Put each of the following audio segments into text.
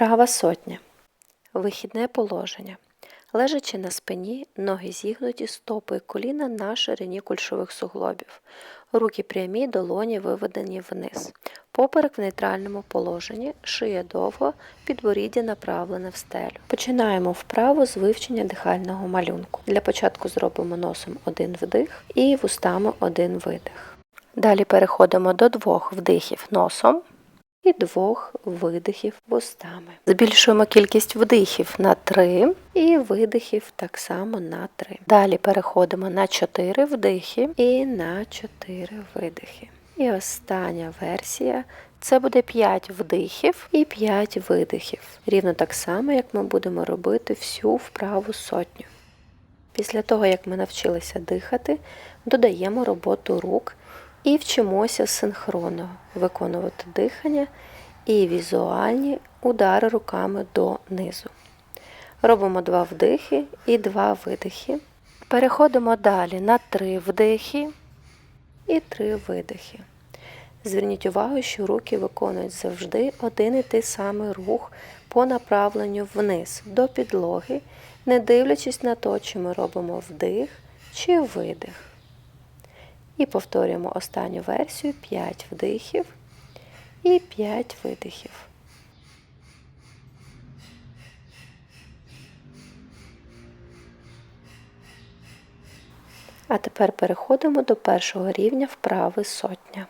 Вправа сотня. Вихідне положення. Лежачи на спині, ноги зігнуті, стопи і коліна на ширині кульшових суглобів. Руки прямі, долоні виведені вниз. Поперек в нейтральному положенні, шия довго, підборіддя направлене в стелю. Починаємо вправу з вивчення дихального малюнку. Для початку зробимо носом один вдих і вустами один видих. Далі переходимо до двох вдихів носом і двох видихів вустами. Збільшуємо кількість вдихів на 3 і видихів так само на 3. Далі переходимо на 4 вдихи і на 4 видихи. І остання версія це буде 5 вдихів і 5 видихів. Рівно так само, як ми будемо робити всю вправу сотню. Після того, як ми навчилися дихати, додаємо роботу рук і вчимося синхронно виконувати дихання і візуальні удари руками донизу. Робимо два вдихи і два видихи. Переходимо далі на три вдихи і три видихи. Зверніть увагу, що руки виконують завжди один і той самий рух по направленню вниз до підлоги, не дивлячись на те, чи ми робимо вдих чи видих. І повторюємо останню версію 5 вдихів і 5 видихів. А тепер переходимо до першого рівня вправи сотня.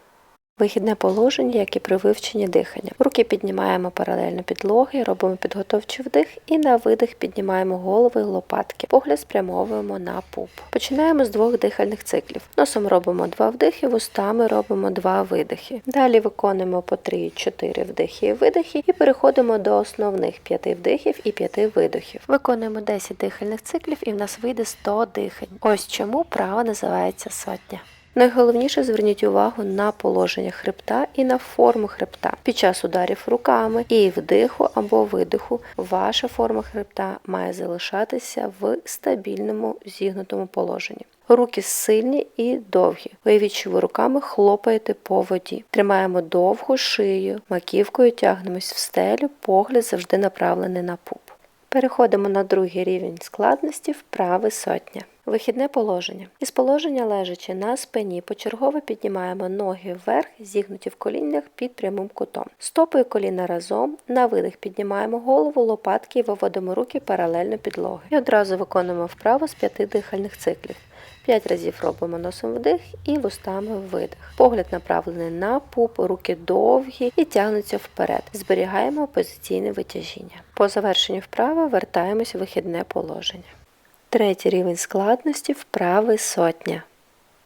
Вихідне положення, як і при вивченні дихання. Руки піднімаємо паралельно підлоги, робимо підготовчий вдих і на видих піднімаємо голови лопатки. Погляд спрямовуємо на пуп. Починаємо з двох дихальних циклів. Носом робимо два вдихи, вустами робимо два видихи. Далі виконуємо по 3-4 вдихи і видихи і переходимо до основних 5 вдихів і 5 видихів. Виконуємо 10 дихальних циклів і в нас вийде 100 дихань. Ось чому право називається сотня. Найголовніше зверніть увагу на положення хребта і на форму хребта. Під час ударів руками і вдиху або видиху ваша форма хребта має залишатися в стабільному зігнутому положенні. Руки сильні і довгі. Уявіть, що ви руками хлопаєте по воді. Тримаємо довгу шию, маківкою тягнемось в стелю, погляд завжди направлений на пуп. Переходимо на другий рівень складності вправи сотня. Вихідне положення. Із положення лежачи на спині, почергово піднімаємо ноги вверх, зігнуті в коліннях під прямим кутом. Стопи коліна разом. На видих піднімаємо голову, лопатки і виводимо руки паралельно підлоги. І одразу виконуємо вправу з п'яти дихальних циклів. П'ять разів робимо носом вдих і вустами видих. Погляд направлений на пуп, руки довгі і тягнуться вперед. Зберігаємо позиційне витяжіння. По завершенню вправи вертаємось в вихідне положення. Третій рівень складності вправи сотня.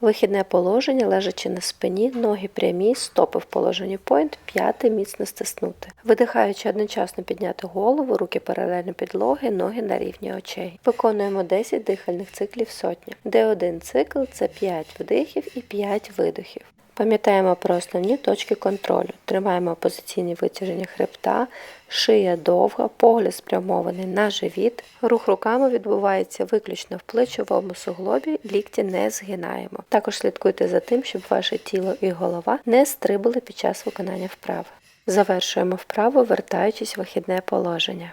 Вихідне положення, лежачи на спині, ноги прямі, стопи в положенні пойнт, п'яти міцно стиснути. Видихаючи одночасно підняти голову, руки паралельно підлоги, ноги на рівні очей. Виконуємо 10 дихальних циклів сотня, де один цикл це 5 вдихів і 5 видихів. Пам'ятаємо про основні точки контролю. Тримаємо позиційні витяження хребта, шия довга, погляд спрямований на живіт. Рух руками відбувається виключно в плечовому суглобі, лікті не згинаємо. Також слідкуйте за тим, щоб ваше тіло і голова не стрибали під час виконання вправи. Завершуємо вправу, вертаючись в вихідне положення.